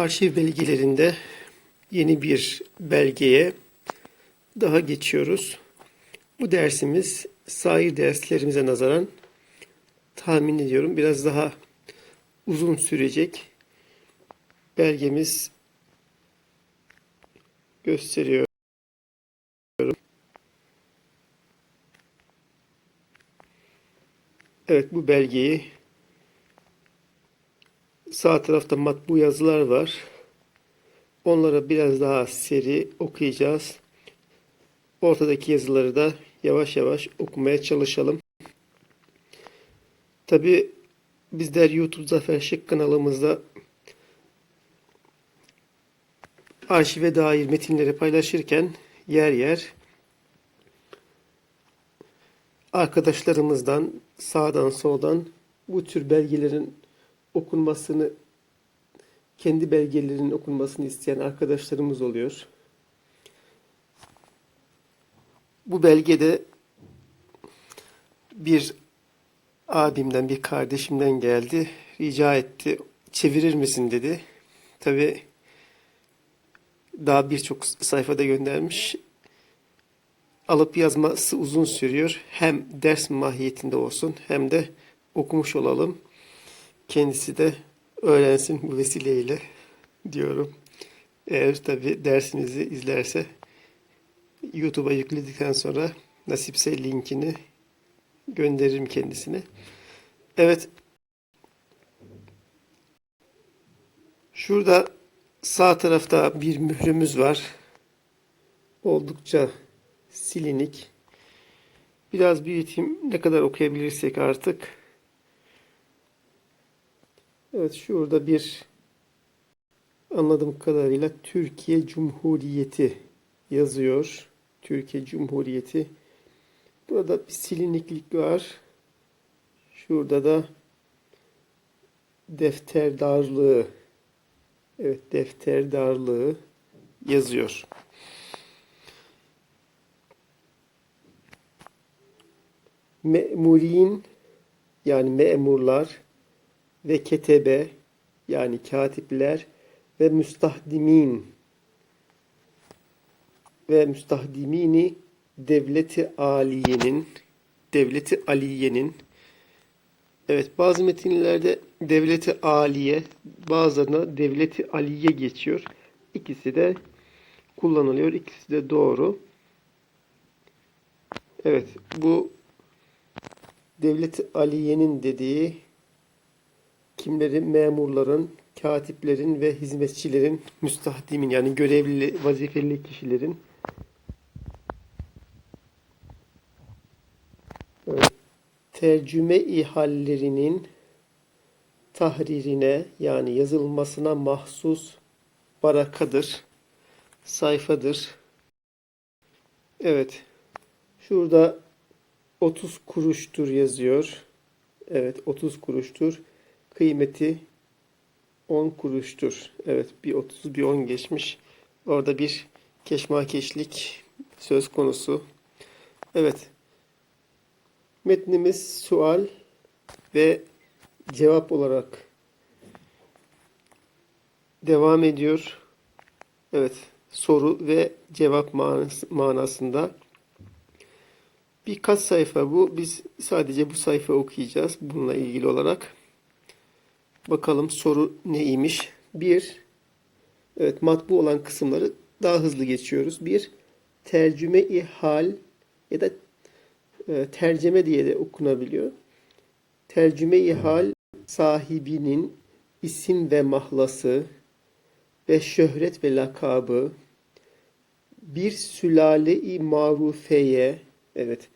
arşiv belgelerinde yeni bir belgeye daha geçiyoruz. Bu dersimiz sair derslerimize nazaran tahmin ediyorum biraz daha uzun sürecek. Belgemiz gösteriyor. Evet bu belgeyi sağ tarafta matbu yazılar var. Onlara biraz daha seri okuyacağız. Ortadaki yazıları da yavaş yavaş okumaya çalışalım. Tabi bizler YouTube Zafer Şık kanalımızda arşive dair metinleri paylaşırken yer yer arkadaşlarımızdan sağdan soldan bu tür belgelerin okunmasını kendi belgelerinin okunmasını isteyen arkadaşlarımız oluyor. Bu belgede bir abimden, bir kardeşimden geldi. Rica etti. Çevirir misin dedi. Tabi daha birçok sayfada göndermiş. Alıp yazması uzun sürüyor. Hem ders mahiyetinde olsun hem de okumuş olalım. Kendisi de öğrensin bu vesileyle diyorum. Eğer tabi dersimizi izlerse YouTube'a yükledikten sonra nasipse linkini gönderirim kendisine. Evet. Şurada sağ tarafta bir mührümüz var. Oldukça silinik. Biraz büyüteyim. Ne kadar okuyabilirsek artık. Evet şurada bir anladığım kadarıyla Türkiye Cumhuriyeti yazıyor. Türkiye Cumhuriyeti. Burada bir siliniklik var. Şurada da defterdarlığı evet defterdarlığı yazıyor. Me'murin yani memurlar ve ketebe yani katipler ve müstahdimin ve müstahdimini devleti aliyenin devleti aliyenin evet bazı metinlerde devleti aliye bazılarına devleti aliye geçiyor. İkisi de kullanılıyor. İkisi de doğru. Evet bu devleti aliyenin dediği kimlerin memurların, katiplerin ve hizmetçilerin, müstahdimin yani görevli, vazifeli kişilerin tercüme-i hallerinin tahririne yani yazılmasına mahsus barakadır, sayfadır. Evet, şurada 30 kuruştur yazıyor. Evet, 30 kuruştur. Kıymeti 10 kuruştur. Evet, bir 30 bir 10 geçmiş. Orada bir keşmakeşlik söz konusu. Evet, Metnimiz sual ve cevap olarak devam ediyor. Evet, soru ve cevap manasında. Birkaç sayfa bu. Biz sadece bu sayfa okuyacağız bununla ilgili olarak. Bakalım soru neymiş? Bir, evet matbu olan kısımları daha hızlı geçiyoruz. Bir, tercüme-i hal ya da e, tercüme diye de okunabiliyor. Tercüme-i hal sahibinin isim ve mahlası ve şöhret ve lakabı bir sülale-i marufeye evet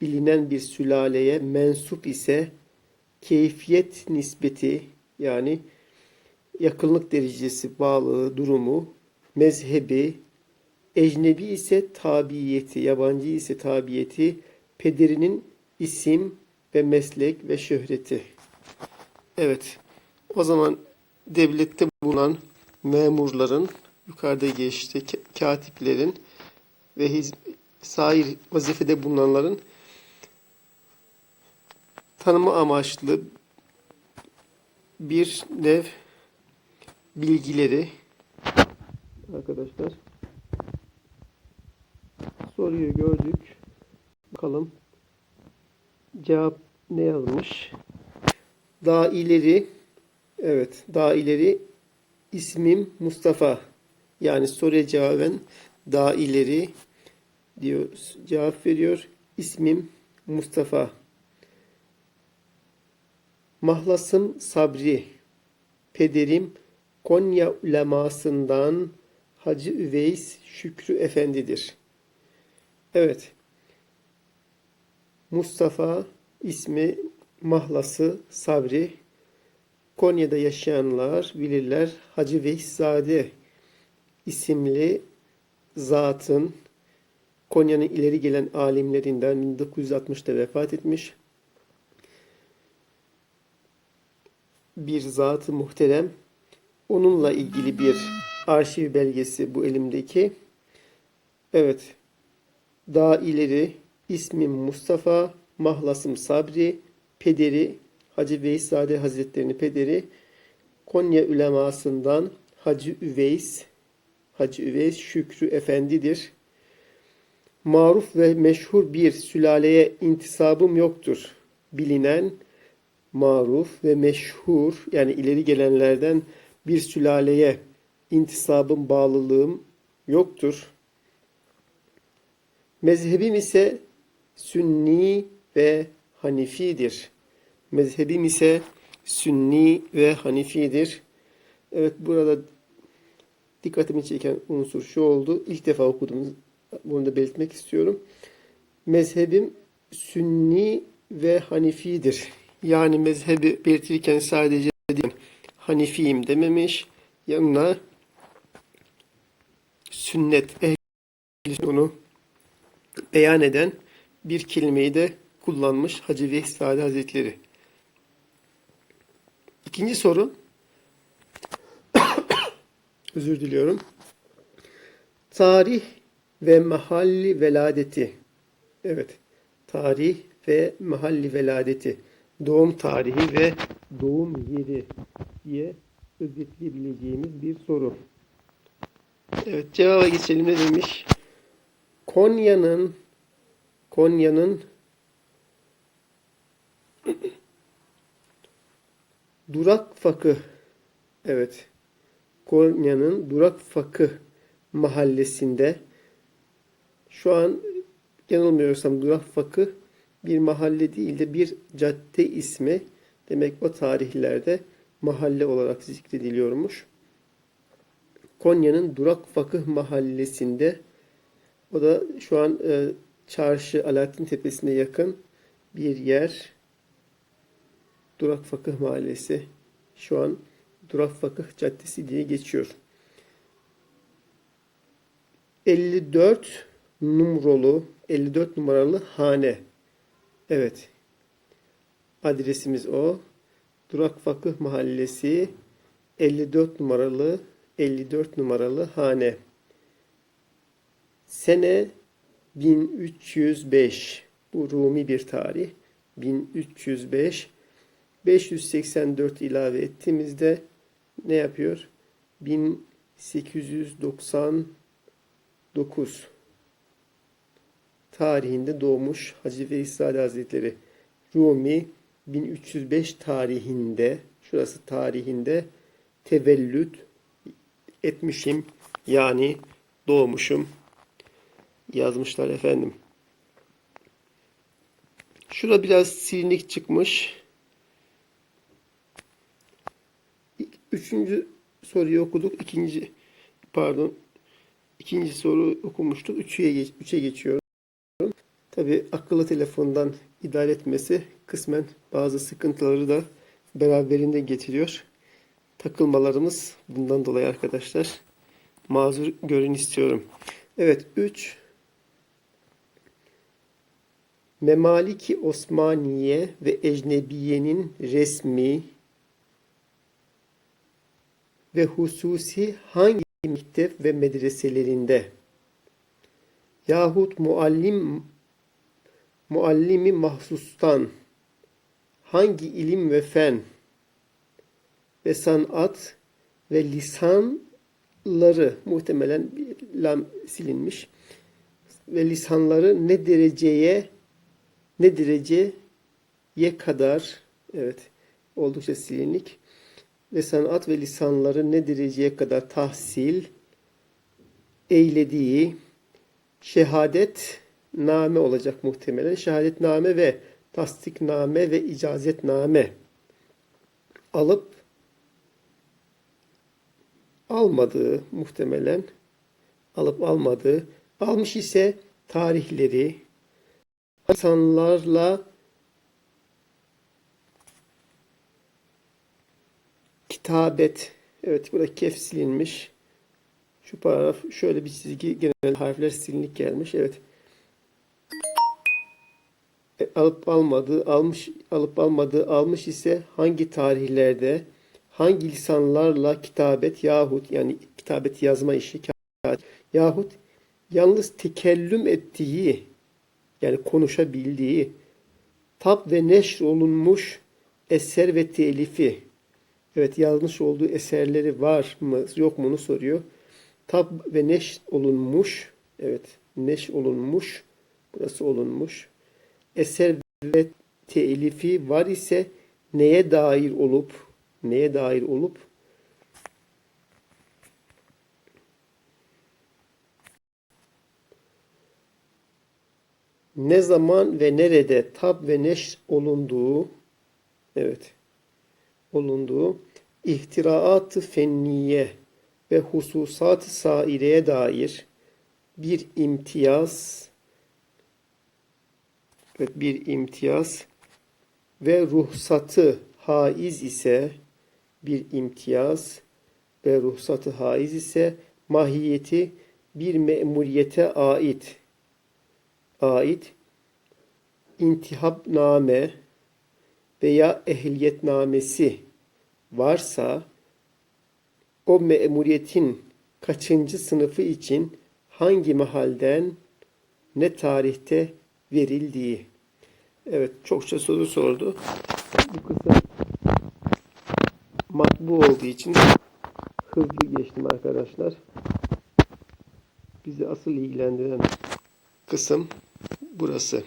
bilinen bir sülaleye mensup ise keyfiyet nispeti yani yakınlık derecesi bağlı durumu mezhebi ecnebi ise tabiyeti yabancı ise tabiyeti pederinin isim ve meslek ve şöhreti. Evet. O zaman devlette bulunan memurların yukarıda geçti katiplerin ve hiz, sair vazifede bulunanların tanıma amaçlı bir nev bilgileri arkadaşlar. Soruyu gördük. Bakalım cevap ne yazmış? Daha ileri evet daha ileri ismim Mustafa. Yani soruya cevaben daha ileri diyor cevap veriyor. İsmim Mustafa. Mahlasım Sabri. Pederim Konya ulemasından Hacı Üveys Şükrü Efendidir. Evet. Mustafa ismi mahlası Sabri. Konya'da yaşayanlar bilirler. Hacı Veyszade isimli zatın Konya'nın ileri gelen alimlerinden 1960'da vefat etmiş. Bir zatı muhterem. Onunla ilgili bir arşiv belgesi bu elimdeki. Evet. Daha ileri ismim Mustafa, mahlasım Sabri, pederi Hacı Veyszade Hazretleri'nin pederi Konya ulemasından Hacı Üveys Hacı Üveys Şükrü Efendidir. Maruf ve meşhur bir sülaleye intisabım yoktur. Bilinen maruf ve meşhur yani ileri gelenlerden bir sülaleye intisabım, bağlılığım yoktur. Mezhebim ise Sünni ve Hanifidir. Mezhebim ise Sünni ve Hanifidir. Evet burada dikkatimi çeken unsur şu oldu. İlk defa okudum. Bunu da belirtmek istiyorum. Mezhebim Sünni ve Hanifidir. Yani mezhebi belirtirken sadece değil, Hanifiyim dememiş. Yanına sünnet ehli onu beyan eden bir kelimeyi de kullanmış Hacı Vehsade Hazretleri. İkinci soru. Özür diliyorum. Tarih ve mahalli veladeti. Evet. Tarih ve mahalli veladeti. Doğum tarihi ve doğum yeri diye özetleyebileceğimiz bir soru. Evet cevaba geçelim ne demiş? Konya'nın Konya'nın Durak Fakı evet Konya'nın Durak Fakı mahallesinde şu an yanılmıyorsam Durak Fakı bir mahalle değil de bir cadde ismi demek o tarihlerde mahalle olarak zikrediliyormuş. Konya'nın Durak Fakıh mahallesinde o da şu an e, çarşı Alaaddin Tepesi'ne yakın bir yer. Durak Fakıh Mahallesi. Şu an Durak Fakıh Caddesi diye geçiyor. 54 numaralı 54 numaralı hane. Evet. Adresimiz o. Durak Fakıh Mahallesi 54 numaralı 54 numaralı hane. Sene 1305. Bu Rumi bir tarih. 1305. 584 ilave ettiğimizde ne yapıyor? 1899 tarihinde doğmuş Hacı Veysade Hazretleri. Rumi 1305 tarihinde, şurası tarihinde tevellüt etmişim. Yani doğmuşum yazmışlar efendim. Şurada biraz silinik çıkmış. Üçüncü soruyu okuduk. İkinci pardon ikinci soru okumuştuk. Üçe, geç, üçe geçiyorum. Tabi akıllı telefondan idare etmesi kısmen bazı sıkıntıları da beraberinde getiriyor. Takılmalarımız bundan dolayı arkadaşlar mazur görün istiyorum. Evet 3 Memaliki Osmaniye ve Ecnebiye'nin resmi ve hususi hangi mektep ve medreselerinde yahut muallim muallimi mahsustan hangi ilim ve fen ve sanat ve lisanları muhtemelen lam silinmiş ve lisanları ne dereceye ne dereceye kadar evet oldukça silinlik ve sanat ve lisanları ne dereceye kadar tahsil eylediği şehadet name olacak muhtemelen. Şehadetname ve tasdikname ve icazetname alıp almadığı muhtemelen alıp almadığı almış ise tarihleri insanlarla kitabet evet burada kef silinmiş şu paragraf şöyle bir çizgi genel harfler silinlik gelmiş evet E, alıp almadığı almış alıp almadığı almış ise hangi tarihlerde hangi lisanlarla kitabet yahut yani kitabet yazma işi yahut yalnız tekellüm ettiği yani konuşabildiği tap ve neşr olunmuş eser ve telifi evet yazmış olduğu eserleri var mı yok mu onu soruyor. Tab ve neş olunmuş. Evet neş olunmuş. Burası olunmuş. Eser ve telifi var ise neye dair olup neye dair olup? Ne zaman ve nerede tab ve neşr olunduğu? Evet olunduğu. İhtiraat-ı fenniye ve hususat-ı saireye dair bir imtiyaz evet, bir imtiyaz ve ruhsatı haiz ise bir imtiyaz ve ruhsatı haiz ise mahiyeti bir memuriyete ait. Ait intihabname veya ehliyetnamesi varsa o memuriyetin kaçıncı sınıfı için hangi mahalden ne tarihte verildiği. Evet çokça soru sordu. Bu kısım matbu olduğu için hızlı geçtim arkadaşlar. Bizi asıl ilgilendiren kısım burası.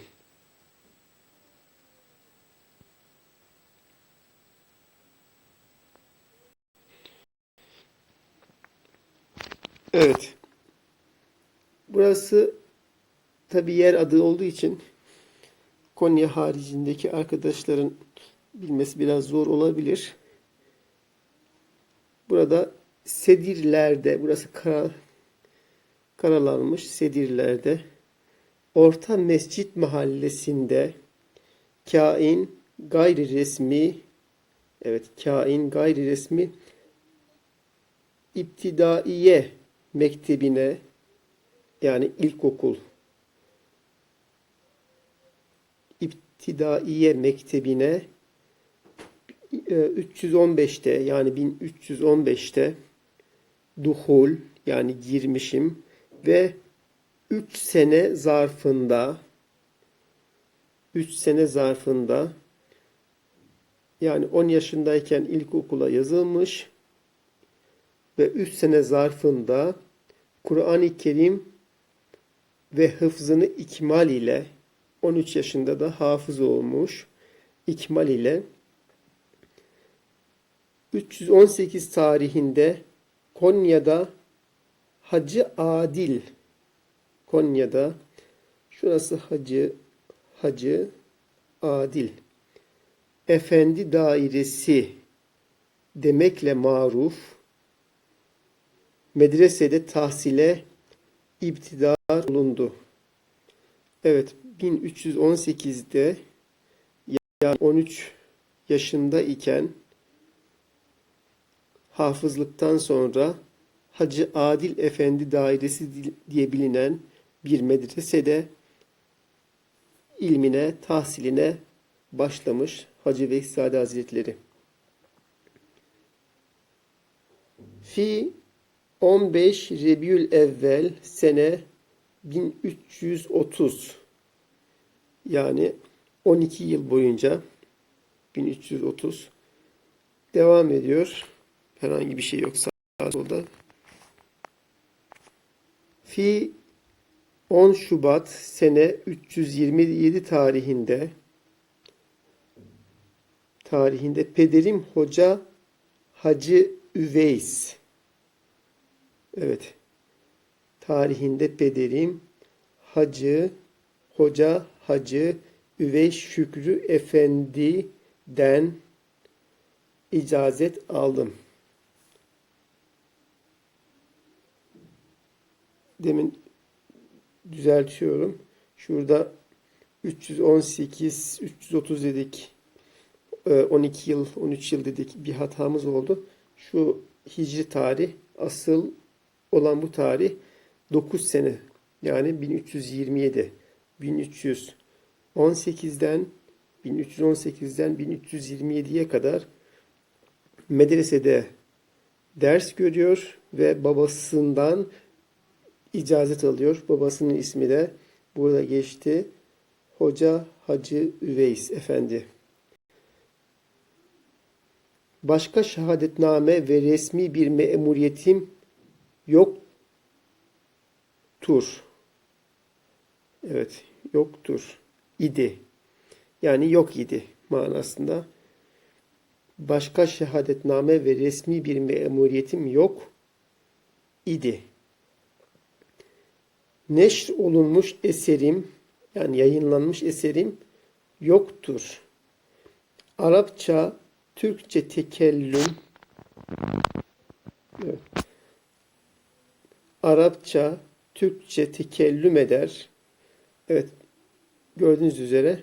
Evet. Burası tabi yer adı olduğu için Konya haricindeki arkadaşların bilmesi biraz zor olabilir. Burada Sedirler'de, burası kara, karalanmış Sedirler'de Orta Mescit Mahallesi'nde kain gayri resmi evet kain gayri resmi İptidaiye mektebine yani ilkokul İptidaiye mektebine 315'te yani 1315'te duhul yani girmişim ve 3 sene zarfında 3 sene zarfında yani 10 yaşındayken ilkokula yazılmış ve 3 sene zarfında Kur'an-ı Kerim ve hıfzını ikmal ile 13 yaşında da hafız olmuş ikmal ile 318 tarihinde Konya'da Hacı Adil Konya'da şurası Hacı Hacı Adil Efendi dairesi demekle maruf medresede tahsile iptidar olundu. Evet 1318'de yani 13 yaşında iken hafızlıktan sonra Hacı Adil Efendi Dairesi diye bilinen bir medresede ilmine, tahsiline başlamış Hacı Vehzade Hazretleri. Fi 15 Rebiyül Evvel sene 1330 yani 12 yıl boyunca 1330 devam ediyor. Herhangi bir şey yoksa solda. Fi 10 Şubat sene 327 tarihinde tarihinde pederim hoca Hacı Üveys evet tarihinde pederim Hacı Hoca Hacı Üveys Şükrü Efendi'den icazet aldım. Demin düzeltiyorum. Şurada 318, 330 dedik. Ee, 12 yıl, 13 yıl dedik. Bir hatamız oldu. Şu hicri tarih, asıl olan bu tarih 9 sene. Yani 1327. 1318'den 1318'den 1327'ye kadar medresede ders görüyor ve babasından icazet alıyor. Babasının ismi de burada geçti. Hoca Hacı Üveys Efendi. Başka şehadetname ve resmi bir memuriyetim yoktur. Evet, yoktur. idi. Yani yok idi manasında. Başka şehadetname ve resmi bir memuriyetim yok idi neşr olunmuş eserim yani yayınlanmış eserim yoktur. Arapça, Türkçe tekellüm evet. Arapça, Türkçe tekellüm eder. Evet, gördüğünüz üzere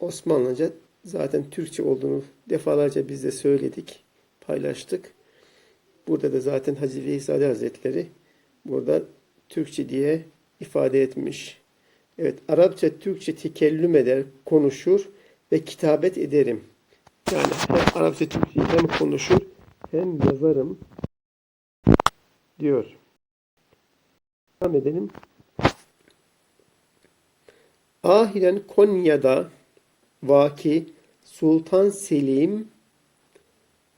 Osmanlıca zaten Türkçe olduğunu defalarca biz de söyledik, paylaştık. Burada da zaten Hacı Veyzade Hazretleri burada Türkçe diye ifade etmiş. Evet, Arapça, Türkçe tekellüm eder, konuşur ve kitabet ederim. Yani hem Arapça, Türkçe hem konuşur hem yazarım diyor. Devam edelim. Ahiren Konya'da vaki Sultan Selim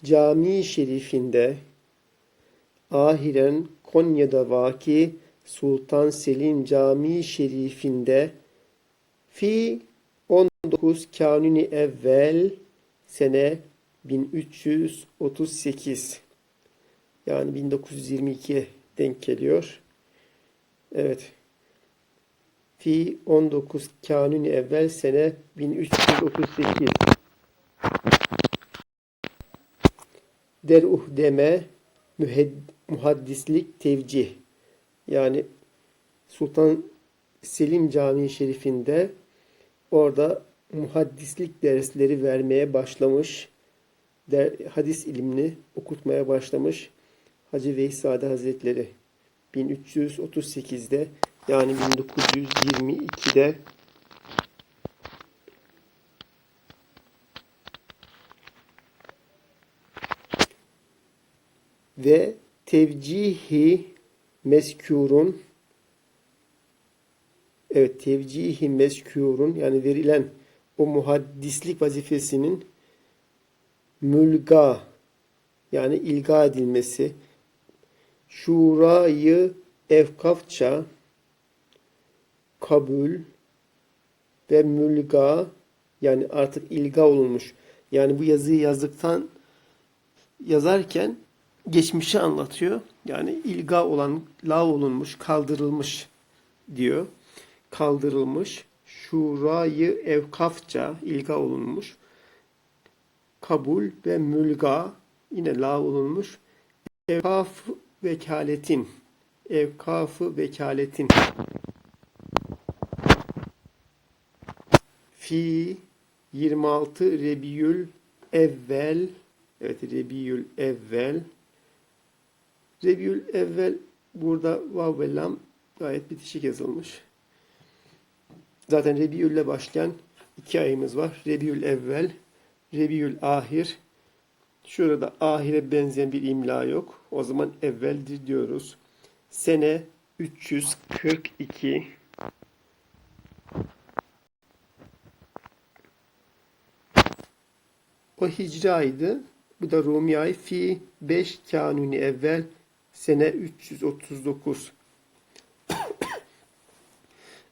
Camii Şerifinde ahiren Konya'da vaki Sultan Selim Camii Şerifinde fi 19 Kanuni evvel sene 1338 yani 1922'ye denk geliyor. Evet. Fi 19 Kanuni evvel sene 1338 Deruh deme muhaddislik tevcih yani Sultan Selim Camii Şerifinde orada muhaddislik dersleri vermeye başlamış. Der, hadis ilimini okutmaya başlamış. Hacı Veysade Hazretleri 1338'de yani 1922'de ve tevcihi meskûrun evet tevcihi meskûrun yani verilen o muhaddislik vazifesinin mülga yani ilga edilmesi şurayı evkafça kabul ve mülga yani artık ilga olunmuş. Yani bu yazıyı yazdıktan yazarken geçmişi anlatıyor. Yani ilga olan, lav olunmuş, kaldırılmış diyor. Kaldırılmış. Şurayı evkafça ilga olunmuş. Kabul ve mülga yine lav olunmuş. Evkaf vekaletin. Evkafı vekaletin. Fi 26 Rebiyül evvel Evet Rebiyül evvel Rebiyül evvel burada vav ve lam gayet bitişik yazılmış. Zaten Rebiyül başlayan iki ayımız var. Rebiyül evvel, Rebiyül ahir. Şurada ahire benzeyen bir imla yok. O zaman evveldir diyoruz. Sene 342 O hicri. Bu da Rumi ay fi 5 kanuni evvel sene 339.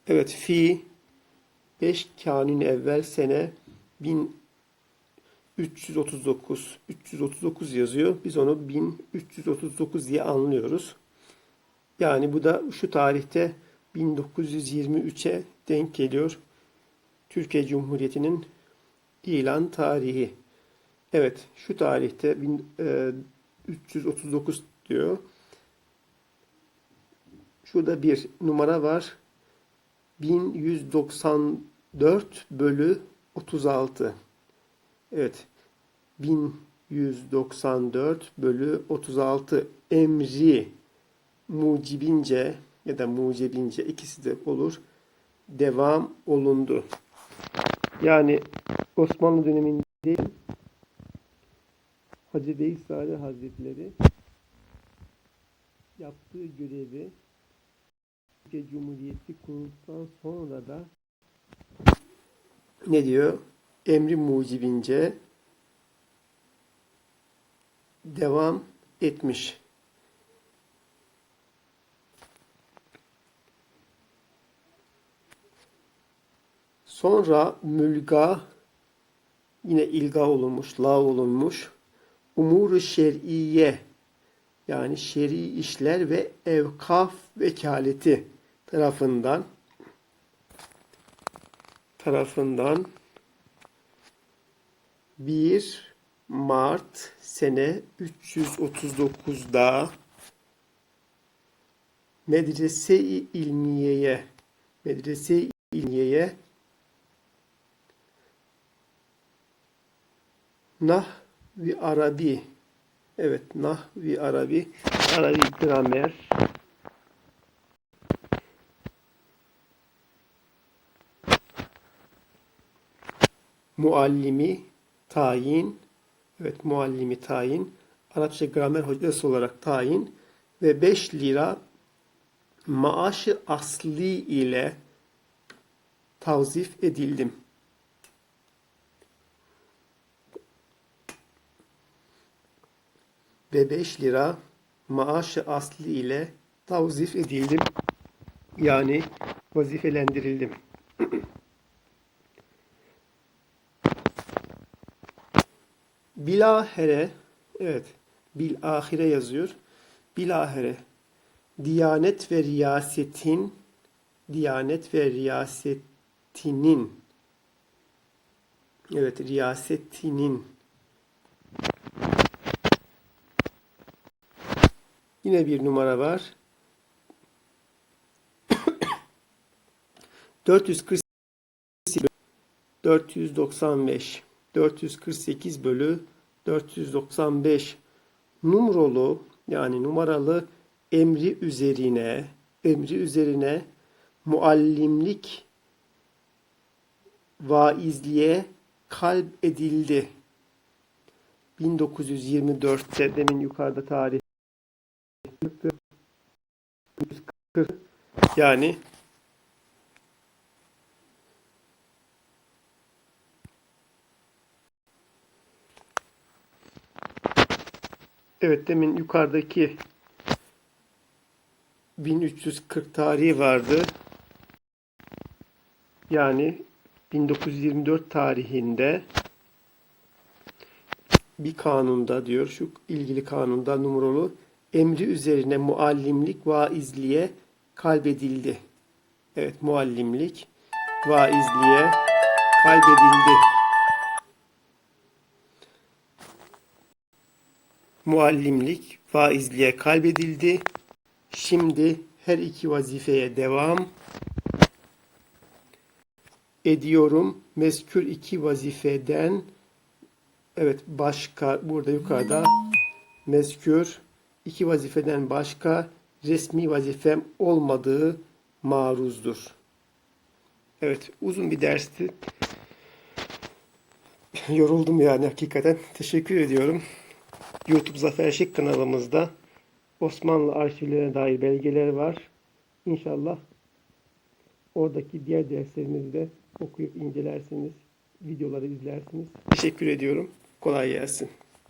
evet fi 5 kanuni evvel sene 1339. 339 yazıyor. Biz onu 1339 diye anlıyoruz. Yani bu da şu tarihte 1923'e denk geliyor. Türkiye Cumhuriyeti'nin ilan tarihi. Evet, şu tarihte 1339 diyor. Şurada bir numara var. 1194 bölü 36. Evet. 1194 bölü 36 emri mucibince ya da mucibince ikisi de olur. Devam olundu. Yani Osmanlı döneminde Hacı Veysade Hazretleri yaptığı görevi Türkiye Cumhuriyeti kurulduktan sonra da ne diyor? Emri mucibince devam etmiş. Sonra mülga yine ilga olunmuş, la olunmuş. Umuru şer'iye yani şer'i işler ve evkaf vekaleti tarafından tarafından 1 Mart sene 339'da Medrese-i İlmiye'ye Medrese-i İlmiye'ye Nahvi Arabi Evet, Nahvi Arabi Arabi gramer. Muallimi tayin evet muallimi tayin Arapça gramer hocası olarak tayin ve 5 lira maaşı asli ile tavzif edildim. Ve 5 lira maaşı asli ile tavzif edildim. Yani vazifelendirildim. Bilahere, evet, bilahire yazıyor. Bilahere, Diyanet ve riyasetin, Diyanet ve riyasetinin, evet, riyasetinin, yine bir numara var. 448 495 448 bölü 495 numaralı yani numaralı emri üzerine emri üzerine muallimlik vaizliğe kalp edildi. 1924'te demin yukarıda tarih yani Evet demin yukarıdaki 1340 tarihi vardı. Yani 1924 tarihinde bir kanunda diyor şu ilgili kanunda numaralı emri üzerine muallimlik vaizliğe kalbedildi. Evet muallimlik vaizliğe kalbedildi. Muallimlik, vaizliğe kalbedildi. Şimdi her iki vazifeye devam ediyorum. Meskür iki vazifeden evet başka burada yukarıda meskür iki vazifeden başka resmi vazifem olmadığı maruzdur. Evet uzun bir dersti. Yoruldum yani hakikaten. Teşekkür ediyorum. YouTube Zafer Şık kanalımızda Osmanlı arşivlerine dair belgeler var. İnşallah oradaki diğer derslerimizi de okuyup incelersiniz, videoları izlersiniz. Teşekkür ediyorum. Kolay gelsin.